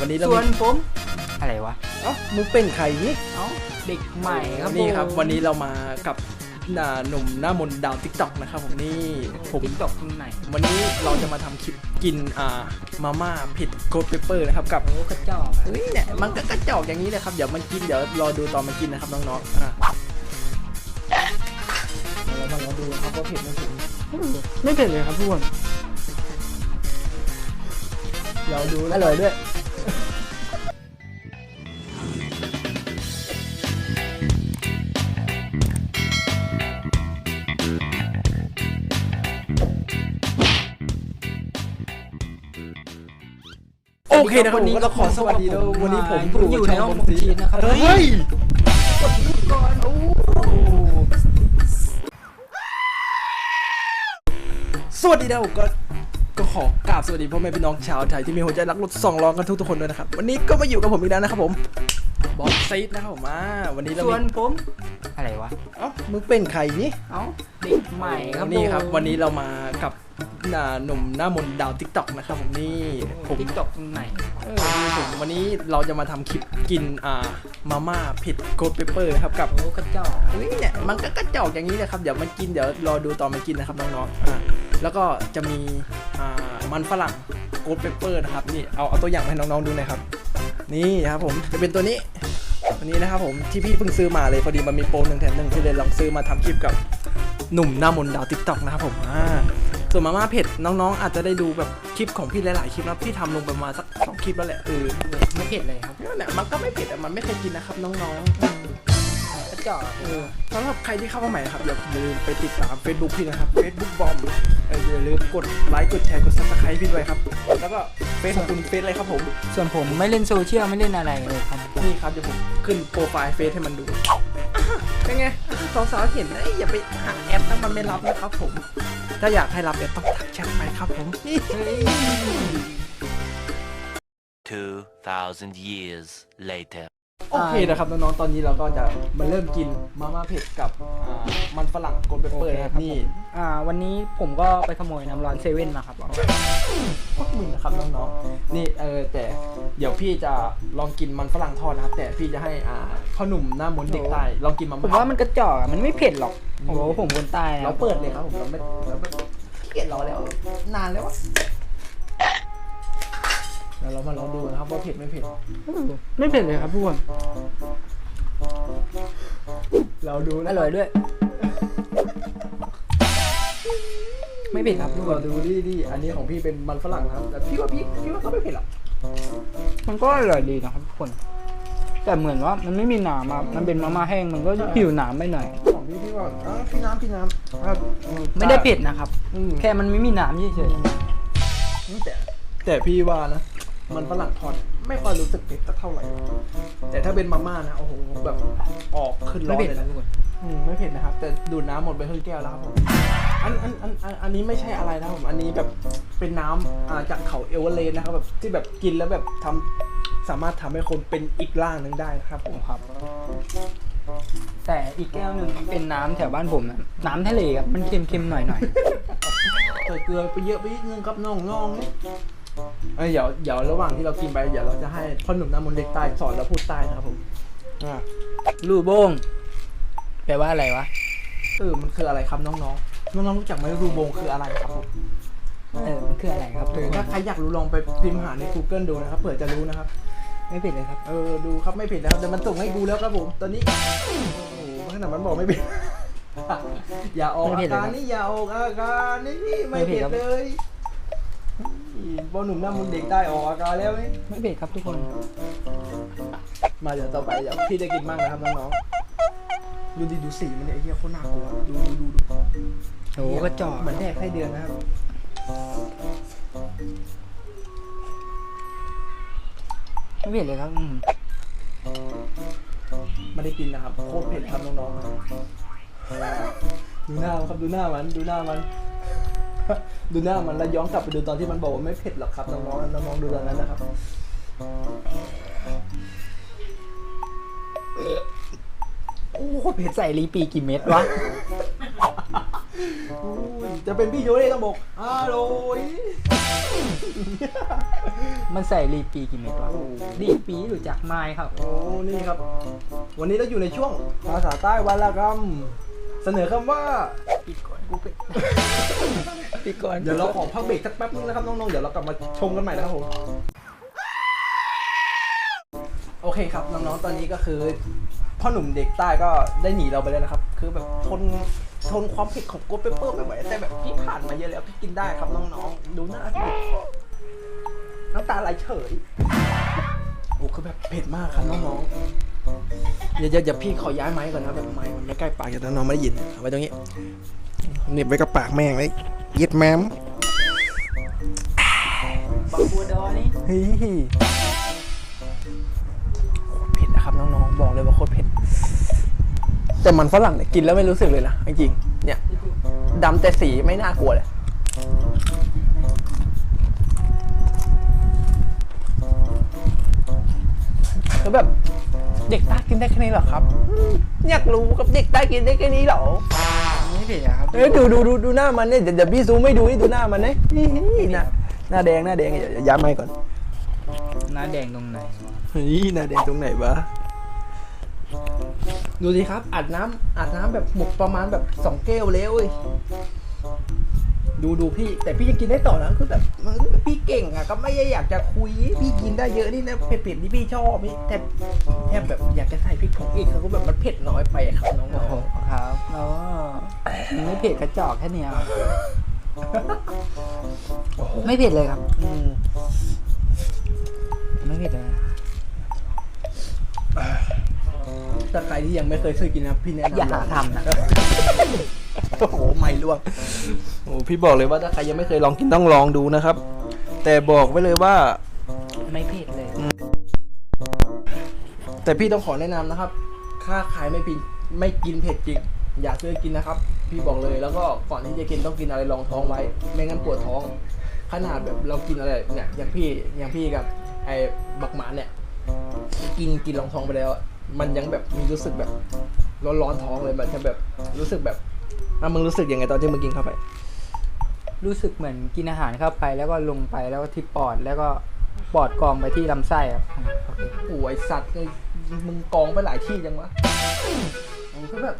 วันนี้เราส่วนมีผม อะไรวะเอ้ามึงเป็นใครนี่เอ้าเด็กใหม่ครับนี่ครับผมวันนี้เรามากับอ่าหนุ่มหน้ามนต์ดาวทิกตอกนะครับผมนี่ผมติ๊กตอกตรงไหนวันนี้เราจะมาทำคลิปกินอ่ามาม่าเผ็ดโกดเปเปอร์นะครับกับโอ้กระจอกอะเฮ้ยเนี่ยมันก็กระจอกอย่างนี้เลยครับเดี๋ยวมันกินเดี๋ยวรอดูตอนมันกินนะครับน้องๆอะเดี๋ยวเรามารอดูนะครับว่าเผ็ดไม่เผ็ดไม่เผ็ดเลยครับทุกคนเราดูอแล้วร่อยด้วย เคนะครับวันนี้เราขอสวัสดีด้วยวันนี้ผมผมอยู่ในห้องผมชีสนะครับเฮ้ยก่อนโอ้สวัสดีนะผมก็ก็ขอกราบสวัสดีพ่อแม่พี่น้องชาวไทยที่มีหัวใจรักรถสองล้อกันทุกๆคนด้วยนะครับ วันนี้ก็มาอยู่กับผมอีกแล้วนะครับผมบอสซีดนะครับผมมาวันนี้เราส่วมีนผมอะไรวะเอ้ามึงเป็นใครนี่เอ้าเด็กใหม่ครับนี่ครับผมวันนี้เรามากับอ่าหนุ่มหน้ามนต์ดาวทิกตอกนะครับผมนี่ผมติ๊กตอกตรงไหน เออนี่ผมวันนี้เราจะมาทำคลิปกินอ่ามาม่าเผ็ดโกดเปเปอร์นะครับกับโอ้กระจอกเฮ้ยเนี่ยมันก็กระจอกอย่างนี้เลยครับเดี๋ยวมันกินเดี๋ยวรอดูตอนมันกินนะครับน้องๆอ่าแล้วก็จะมีอ่ามันฝรั่งโกดเปเปอร์นะครับนี่เอาเอาตัวอย่างมาให้น้องๆดูหน่อยครับ นี่ครับผมจะเป็นตัวนี้ตัวนี้นะครับผมที่พี่เพิ่งซื้อมาเลยพอดีมันมีโปรหนึ่งแถมหนึ่งที่เลยลองซื้อมาทำคลิปกับหนุ่มหน้ามนต์ดาวติ๊กต็อกนะครับผมอ่า ส่วนมาม่าเผ็ดน้องๆ อาจจะได้ดูแบบคลิปของพี่หลายๆคลิปนะพี่ทำลงประมาณสักสองคลิปแล้วแหละเออไม่เผ็ดเลยครับนั่นแหละมันก็ไม่เผ็ดแต่มันไม่เคยกินนะครับน้องๆ กระจอกเออสำหรับใครที่เข้ามาใหม่นะครับอย่าลืมไปติดตาม Facebook พี่นะครับ Facebook บอมเอออย่าลืมกดไลค์กดแชร์กด subscribe พี่ด้วยครับ แล้วก็เฟซของคุณเฟซอะไรครับผม ส่วนผมไม่เล่นโซเชียลไม่เล่นอะไรเลยครับ นี่ครับเดี๋ยวผมขึ้นโปรไฟล์เฟซให้มันดูอะเป็นไงสาวๆเห็นเอ้ยอย่าไปหาแอปถ้ามันไม่รับนะครับผม ถ้าอยากให้รับแอปต้องทักแชทไปครับผมนี่2,000 years later. โอเคนะครับน้องๆ ตอนนี้เราก็จะมาเริ่มกินมาม่าเผ็ดกับอ่า มันฝรั่งกดเปเปอร์นะครับนี่อ่าวันนี้ผมก็ไปขโมยน้ำร้อนเซเว่นมาครับพวกมึงนะครับน้องๆนี่เออแต่เดี๋ยวพี่จะลองกินมันฝรั่งทอดนะครับ แต่พี่จะให้อ่าพ่อหนุ่มหน้ามนต์เด็กใต้ลองกินมาผมว่ามันกระจอกอะมันไม่เผ็ดหรอกโอ้โหผมคนใต้นะเราเปิดเลยครับผมเราไม่เราไม่เกลียดรอแล้ว นานแล้วอะเดี๋ยวเรามาลองดูนะครับว่าเผ็ดไม่เผ็ดไม่เผ็ดเลยครับทุกคน เราดูอนะร่อยด้วย ไม่เผ็ดครับทุกคเรานดูดิดิอันนี้ของพี่เป็นมันฝรั่งนะครับแต่พี่ว่าพี่พี่ว่าก็ไม่เผ็ดหรอกมันก็อร่อยดีนะครับทุกคน แต่เหมือนว่ามันไม่มีหนามอะมันเป็นมาม่าแห้งมันก็หิวหนามไปหน่อย ของพี่พี่ว่าอ้าวพี่น้ำพี่น้ำครับอืไม่ได้เผ็ดนะครับ อืมแค่มันไม่มีหนามเฉยแต่แต่พี่ว่านะ มันฝรั่งทอด ไม่ค่อยรู้สึกเผ็ดสักเท่าไหร่ แต่ถ้าเป็นมาม่านะโอ้โหแบบออกขึ้นๆร้ไม่อนเผ็ดเลยนะนะทุกคนอืมไม่เผ็ดนะครับ แต่ดูดน้ำหมดไปครึ่งแก้วแล้วครับผมอันอันอันอันอันนี้ไม่ใช่อะไรนะครับผมอันนี้แบบเป็นน้ำอ่าจากเขาเอเวอเรสต์นะครับแบบที่แบบกินแล้วแบบทำสามารถทำให้คนเป็นอีกร่างหนึ่งได้นะครับผมครับ แต่อีกแก้วหนึ่งเป็นน้ำแถวบ้านผมนะน้ำทะเลครับมันเค็มๆหน่อยใส่เกลือไปเยอะไปนิดนึงครับน้องน้องๆนี่ เอ้ยเดี๋ยวเดี๋ยวระหว่างที่เรากินไปเดี๋ยวเราจะให้พ่อหนุ่มน้ำมนต์เด็กใต้สอนแล้วพูดใต้นะครับผมอ่าๆลูโบงแปลว่าอะไรวะเออมันคืออะไรครับน้องๆน้องๆรู้จักไหมรูโบงคืออะไรครับผมเออมันคืออะไรครับเอทุกอคนถ้าใครอยากรู้ลองไปพิมพ์หาใน Google ดูนะครับเผื่อจะรู้นะครับ ไม่เผ็ดเลยครับ เออดูครับไม่ผิดนะครับแต่มันส่งให้ดูแล้วครับผมตอนนี้โอ้โหขนาดมันบอกไม่ผิด อย่าออกไม่อาผิดเลยการครับนี่อย่าออกอาการนี่ไม่ไม่ผิผิดดครับเลย บอหนุ่มหน้ามุนเด็กได้ออกอาการแล้วนี่ไม่เผ็ดครับทุกคน มาเดี๋ยวต่อไปเดี๋ยวพี่จะกินมั่งนะครับน้องๆ ดูดิดูสีมันเนี่ยไอ้เหี้ยโคตรน่ากลัว ดูดูดูดูโอ้กระจอกเหมือนแดกไส้เดือนนะครับ ไม่เผ็ดเลยครับอืมไม่ได้กินนะครับ โคตรเผ็ดครับน้องๆดูหน้ามันครับดูหน้ามันดูหน้ามัน ดูหน้ามันแล้วย้อนกลับไปดูตอนที่มันบอกว่าไม่เผ็ดหรอกครับน้องๆน้องๆดูตอนนั้นนะครับโอ้โหโคตรเผ็ดใส่รีปีกี่เม็ดวะจะเป็นพี่โยเล่ต้องบอกอร่อยมันใส่รีปีกี่เม็ดวะโอ้รีปีรู้จักไม้ครับ โอ้ นี่ครับ วันนี้เราอยู่ในช่วงภาษาใต้วันละคำเสนอคำว่าปีก กูเป็นปีก่อนเดี๋ยวเราขอพักเบรกสักแป๊บนึงนะครับน้องๆ เดี๋ยวเรากลับมาชมกันใหม่นะครับผม โอเคครับน้องๆ ตอนนี้ก็คือพ่อหนุ่มเด็กใต้ก็ได้หนีเราไปแล้วนะครับ คือแบบทนทนความเผ็ดของโกดเปเปอร์ไม่ไหวแต่แบบพี่ผ่านมาเยอะแล้วพี่กินได้ครับน้องๆ ดูหน้าพี่น้ำตาไหลเฉยโอ้คือแบบเผ็ดมากครับน้องๆ เดี๋ยวเดี๋ยวเดี๋ยวพี่ขอย้ายไม้ก่อนนะแบบไม้มันไม่ใกล้ปากเดี๋ยวน้องๆไม่ได้ยินเอาไว้ตรงนี้ เหน็บไว้กับปากแม่งเลยเย็ดแมมบางบัวดอนี่เฮ้ยโคตรเผ็ดนะครับน้องๆ บอกเลยว่าโคตรเผ็ด แต่มันฝรั่งเนี่ยกินแล้วไม่รู้สึกเลยนะจริงๆเนี่ยดำแต่สีไม่น่ากลัวเลยคือแบบเด็กใต้กินได้แค่นี้เหรอครับอืมอยากรู้กับเด็กใต้กินได้แค่นี้เหรอไม่ เผ็ดอะครับเอ้ยดูดูดูดูหน้ามันเนี่ยเดี๋ยวเดี๋ยวพี่ซูมไม่ดูนี่ดูหน้ามันเนี่ยนี่หน้าหน้าแดงหน้าแดงอย่าอย่าย้ำไม่ก่อนหน้าแดงตรงไหนเฮ้ยหน้าแดงตรงไหนวะดูสิครับอัดน้ำอัดน้ำแบบหมกประมาณแบบสองแก้วแล้วเว้ยดูดูพี่ แต่พี่ยังกินได้ต่อนะคือแบบมันคือพี่เก่งอะก็ไม่ได้อยากจะคุยพี่กินได้เยอะนี่นะเผ็ดๆที่พี่ชอบนี่แต่แทบแบบอยากจะใส่พริกผงอีกเขาก็แบบมันเผ็ดน้อยไปอะครับน้โอ้องโห ครับแล้วมันไม่เผ็ดกระจอกแค่เนี้ยครับไม่เผ็ดเลยครับๆอืมไม่เผ็ดเลยถ้าใครที่ยังไม่เคยซื้อกินนะพี่แนะนำอย่าหาทำนะ โอ้โหไม่ล่วงโอ้โหพี่บอกเลยว่าถ้าใครยังไม่เคยลองกินต้องลองดูนะครับ แต่บอกไว้เลยว่า ไม่เผ็ดเลย แต่พี่ต้องขอแนะนำนะครับ ถ้าใครไม่กิน ไม่กินเผ็ดจริง อย่าซื้อกินนะครับ พี่บอกเลยแล้วก็ก่อนที่จะกินต้องกินอะไรรองท้องไว้ ไม่งั้นปวดท้อง ขนาดแบบเรากินอะไรเนี่ยอย่างพี่อย่างพี่กับไอ้บักหมาเนี่ย กินกินรองท้องไปแล้วอะมันยังแบบมีรู้สึกแบบร้อนๆท้องเลยมันจะแบบรู้สึกแบบอะมึงรู้สึกยังไงตอนที่มึงกินเข้าไป รู้สึกเหมือนกินอาหารเข้าไปแล้วก็ลงไปแล้วก็ที่ปอดแล้วก็ปอดกรองไปที่ลำไส้ครับ โอเคโอ้ยไอ้สัตว์เลยมึงกองไปหลายที่จังวะ มันก็แบบ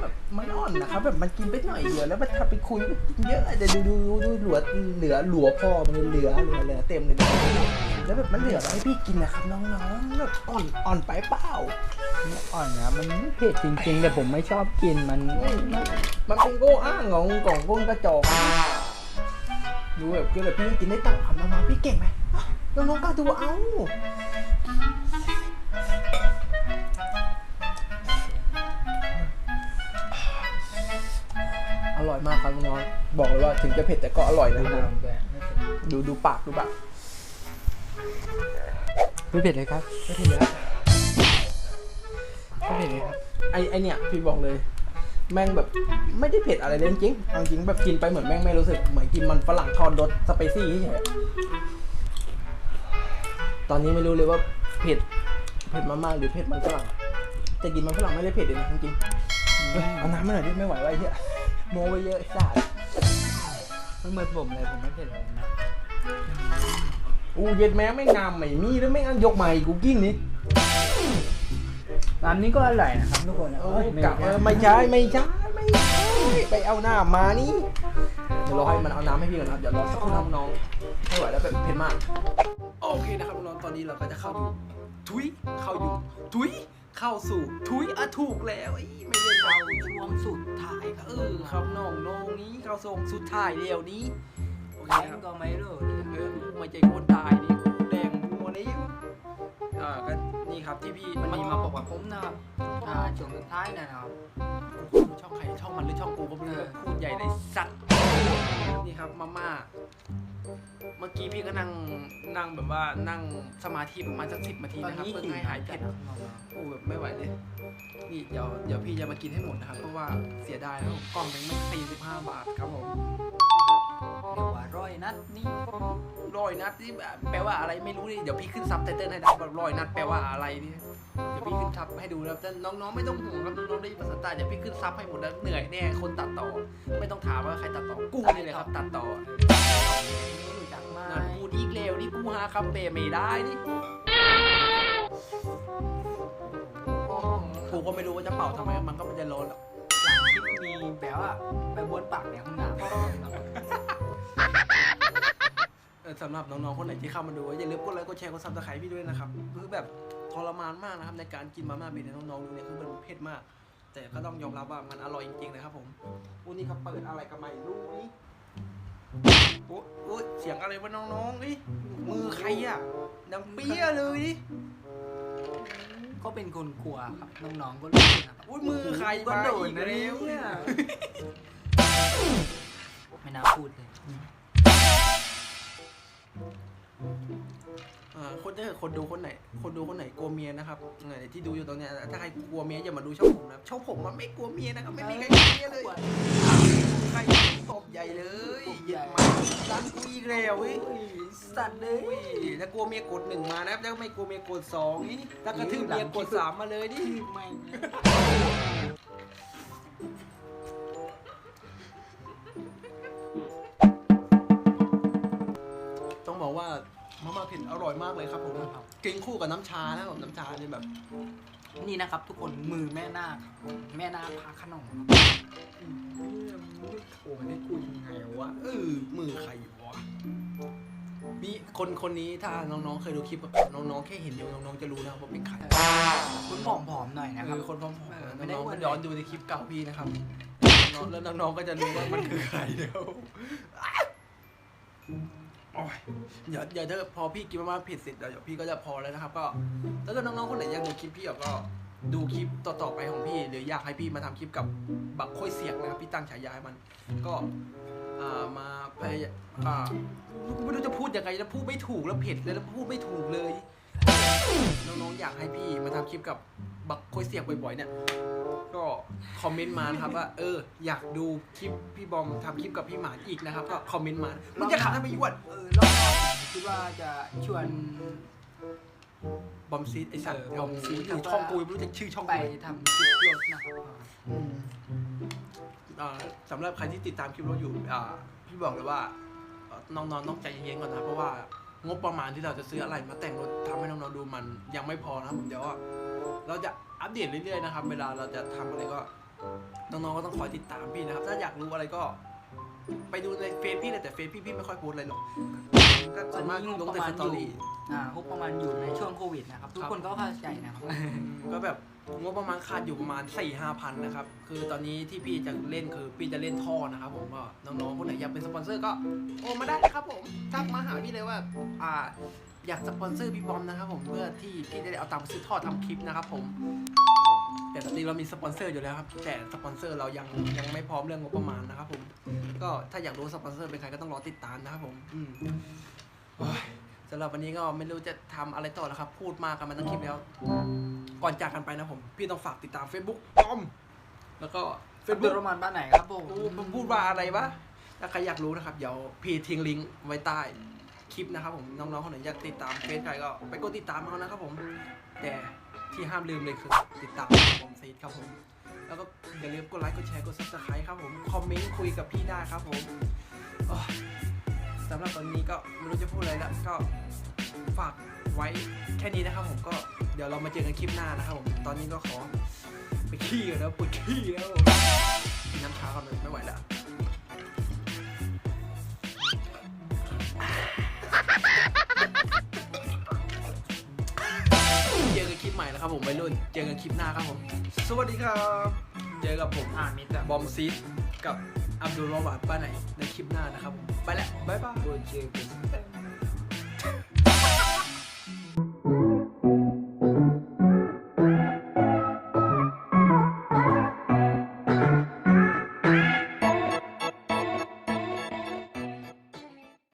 แบบมันอ่อนนะครับแบบมันกินไปหน่อยเดียวแล้วมันถ้าไปคุยมันกินเยอะแต่ดูดูดูดูเหลือเหลือหลัวพ่อมันเหลือเหลือเหลือเต็มเลยนะแล้วแบบมันเหลือไว้ให้พี่กินนะครับน้องๆแบบอ่อนอ่อนไปเปล่าอ่อนนะมันไม่เผ็ดจริง ๆ แต่ผมไม่ชอบกินมัน มันเป็นโก้อ้างของกล่องก้นกระจอกดูแบบคือแบบพี่ยังกินได้ต่างครับน้องๆพี่เก่งไหมอะน้องๆก็ดูเอา ร่อยมากครับน้องๆบอกเลยว่าถึงจะเผ็ดแต่ก็อร่อยนะครับผมดูดูปากดูปากไม่เผ็ดเลยครับไม่เผ็ดแล้วไม่เผ็ดเลยครับไอไอเนี่ยพี่บอกเลย แม่งแบบไม่ได้เผ็ดอะไรเลยจริงๆเอาจริงแบบกินไปเหมือนแม่งไม่รู้สึกเหมือนกินมันฝรั่งทอดรสสไปซี่เฉยๆตอนนี้ไม่รู้เลยว่าเผ็ดเผ็ดมากๆหรือเผ็ดมันฝรั่งแต่กินมันฝรั่งไม่ได้เผ็ดเลยนะจริงๆเฮ้ยเอาน้ำมาหน่อยดิไม่ไหวไวะไอ้เหี้ย โมไปเยอะไอ้สัสมันเหมือนผมเลยผมไม่เผ็ดเลยนะอู้เย็ดแม่งไม่งามไม่มีแล้วไม่งอันยกใหม่กูกินนี่ร้านนี้ก็อร่อยนะครับทุกคนนะเอเอ้อยไม่กลับเออไม่ใช่ไม่ใช่ไม่ใช่ไปเอาหน้ามานี่เดี๋ยวรอให้มันเอาน้ำให้พี่ก่อนนะครับเดี๋ยวรอสักครู่นะครับน้องไม่ไหวแล้วแบบเผ็ดมาก โอเคนะครับน้องๆตอนนี้เราก็จะเข้าอยู่ทุยเข้าอยู่ทุย เข้าสู่ทุยอะถูกแล้วไอ้ไม่ได้เราช่วงสุดท้ายครับเออครับน้องน้องนี้เข้าส่งสุดท้ายเดียวนี้โอเคครับก็ไม่รู้เออไม่ใจคนตายนี่กูแดงมัวนี้อ่าก็นี่ครับที่พี่วันนี้มาบอกว่าผมนะครับอ่าช่วงสุดท้ายนะครับช่องใครช่องมันหรือช่องกูก็ไม่รู้เออพูดใหญ่เลยสัตว์นี่ครับมาม่า เมื่อกี้พี่ก็นั่งนั่งแบบว่านั่งสมาธิประมาณสักสิบนาทีตอนนะครับนี้เพื่อหิวให้หายเผ็ดจัดโอ้แบบไม่ไหวเลย นี่เดี๋ยวเดี๋ยวพี่จะมากินให้หมดนะครับ เพราะว่าเสียดายแล้วกล่องหนึงมันสี่สิบห้าบาทครับผมเดี๋ยวว่าร้อยนัดนี่ร้อยนัดนี่แบบแปลว่าอะไรไม่รู้นี่เดี๋ยวพี่ขึ้นซับไตเติ้ลให้นะครับว่าร้อยนัดแปลว่าอะไรนี่เดี๋ยวพี่ขึ้นซับให้ดูนะครับแต่น้องๆไม่ต้องห่วงครับน้องๆได้ภาษาใต้เดี๋ยวพี่ขึ้นซับให้หมดแล้วเหนื่อยแน่คนตัดต่อ ไม่ต้องถามว่าใครตัดต่อกูนี่เลยครับตัดต่อ อีกเร็วนี่กูหาคำเปรไม่ได้นี่กูก็ไม่รู้ว่าจะเป่าทำไมมันก็ไม่ได้ร้อนหรอกหลังคลิปมีแบบว่าไปบ้วนปากในห้องน้ำเออสำหรับน้องๆคนไหนที่เข้ามาดูอย่าลืมกดไลค์กดแชร์กดซับสไครต์พี่ด้วยนะครับคือแบบทรมานมากนะครับในการกินมาม่าเผ็ดให้น้องๆดูเนี่ยคือมันเผ็ดมาก แต่ก็ต้องยอมรับว่ามันอร่อยจริงๆนะครับผมวันนี้เขาเปิดอะไรกันใหม่รู้นี่ โอ้โอ้เสียงอะไรวะน้องๆนี่มือใครอะดังเปี้ยเลยนี่ก็เป็นคนกลัวครับน้องๆก็รู้นะครับอุ้ยมือใครก็มาโดนอีกนะแล้วเนี่เนี่ยยไม่น่าพูดเลยอ่าคนถ้าเกิดคนดูคนไหน คนดูคนไหนกลัวเมียนะครับไหนที่ดูอยู่ตรงเนี้ยถ้าใครกลัวเมียอย่ามาดูช่องผมนะช่องผมมันไม่กลัวเมียนะครับไม่มีใครกลัวเมียเลย ใครตบใหญ่เลยเหยียดมาร้านกูอีกแล้วเว้ยสัตว์เลอุ้ยยถ้ากลัวเมียกดหนึ่งมานะแล้วไม่กลัวเมียกดสองนี่ถ้ากระทืบเมียกดสามมาเลยดิไม่ต้องบอกว่ามาม่าเผ็ดอร่อยมากเลยครับผมครับกินคู่กับน้ำชานะครับผมน้ำชาเนี่ยแบบ นี่นะครับ ทุกคนมือแม่นาคครับแม่นาคพาขนมครับโอ้ไม่กูยังไงวะเออมือใครวะมีคนคนนี้ถ้าน้องๆ เคยดูคลิปกับน้องๆ แค่เห็นเดียวน้องๆ จะรู้นะครับว่าเป็นใครคุณผอมๆหน่อยนะคคืรับอคนพร้อมเออๆไม่นะได้น้องอ้วนๆย้อนดูในคลิปเก่าพี่นะครับน้องๆแล้วน้องๆ ก็จะรู้ว่ามันคือใครเดียว โอ้ยเดี๋ยวเดี๋ยวถ้าพอพี่กินมาม่าเผ็ดเสร็จเดี๋ยวพี่ก็จะพอแล้วนะครับ ก็ถ้าเกิดน้องๆคนไหนอยากดูคลิปพี่ก็ดูคลิปต่อๆไปของพี่ หรืออยากให้พี่มาทำคลิปกับบักค่อยเสียงนะครับพี่ตั้งฉายาให้มัน ก็มาพยายอ่าไม่รู้จะพูดยังไงแล้วพูดไม่ถูกแล้วผ็ดเลยแล้วพูดไม่ถูกเลย น้องๆอยากให้พี่มาทำคลิปกับบักค่อยเสียงบ่อยๆเนี่ย ก็คอมเมนต์มานะครับว่าเอออยากดูคลิปพี่บอมทำคลิปกับพี่หมาอีกนะครับ ก็คอมเมนต์มามึงจะขับทำไมอ้วนเออรอบหน้าผมคิดว่าจะชวน บอมซีดไอสัตว์เออบอมซีดอยู่ช่องกูยังไม่รู้จะชื่อช่องไปกูทำคลิปรถนะครับอืมอ่าสำหรับใครที่ติดตามคลิปเราอยู่อ่าพี่บอกเลยว่าเอ่อน้องๆต้องใจเย็นๆก่อนนะ เพราะว่างบประมาณที่เราจะซื้ออะไรมาแต่งรถทำให้น้องๆดูมันยังไม่พอนะครับผมเดี๋ยวว่าเราจะ อัปเดตเรื่อยๆนะครับ เวลาเราจะทำอะไรก็น้องๆก็ต้องคอยติดตามพี่นะครับ ถ้าอยากรู้อะไรก็ ไปดูในเฟซพี่เลยแต่เฟซพี่พี่ไม่ค่อยโพสต์อะไรหรอกก็ส่วนมากลงแต่สตอรี่อ่างบประมาณอยู่ในช่วงโควิดนะครับ ทุกคนก็เข้าใจนะครับก็แบบงบประมาณขาดอยู่ประมาณ4ี่ห้าพันนะครับ คือตอนนี้ที่พี่จะเล่นคือพี่จะเล่นท่อนะครับผมก็น้องๆคนไหนอยากเป็นสปอนเซอร์ก็โอ้มาได้นะครับผมทักมาหาพี่เลยว่าอ่า อยากสปอนเซอร์พี่บอมนะครับผมเพื่อที่พี่จะได้เอาตังค์ไปซื้อท่อทำคลิปนะครับผม แต่ตอนนี้เรามีสปอนเซอร์อยู่แล้วครับ แต่สปอนเซอร์เรายังยังไม่พร้อมเรื่องงบประมาณนะครับผม ก็ถ้าอยากรู้สปอนเซอร์เป็นใครก็ต้องรอติดตามนะครับผมอืมโอ้ยสำหรับวันนี้ก็ไม่รู้จะทำอะไรต่อแล้วครับ พูดมากกันมาตั้งคลิปแล้ว ก่อนจากกันไปนะผม พี่ต้องฝากติดตาม Facebook บอม แล้วก็เฟซบุ๊ Facebook กประมาณบ้านไหนครับผมกูมึงพูดว่าอะไรวะถ้าใครอยากรู้นะครับ เดี๋ยวพี่ทิ้งลิงก์ไว้ใต้ คลิปนะครับผมน้องๆคนไหนอยากติดตามเฟซใครก็ไปกดติดตามเอานะครับผม แต่ที่ห้ามลืมเลยคือติดตามผมฟีดครับผม แล้วก็อย่าลืมกดไลค์กดแชร์กด subscribe ครับผมคอมเมนต์คุยกับพี่ได้ครับผมสำหรับตอนนี้ก็ไม่รู้จะพูดอะไรแล้วก็ฝากไว้แค่นี้นะครับผมก็เดี๋ยวเรามาเจอกันคลิปหน้านะครับผมตอนนี้ก็ขอไปขี้ก่อนนะปวดขี้แล้วผมกินน้ำชาก่อนเลยไม่ไหวแล้ว ปใหม่นะครับผมวัยรุ่น เจอกันคลิปหน้าครับผม สวัสดีครับ เจอกับผมอ่ามีแต่บอมซีดกับอับดุลวาบาดป้าไหนในคลิปหน้านะครับผม ไปแล้ว บ๊ายบายโดนเจอกัน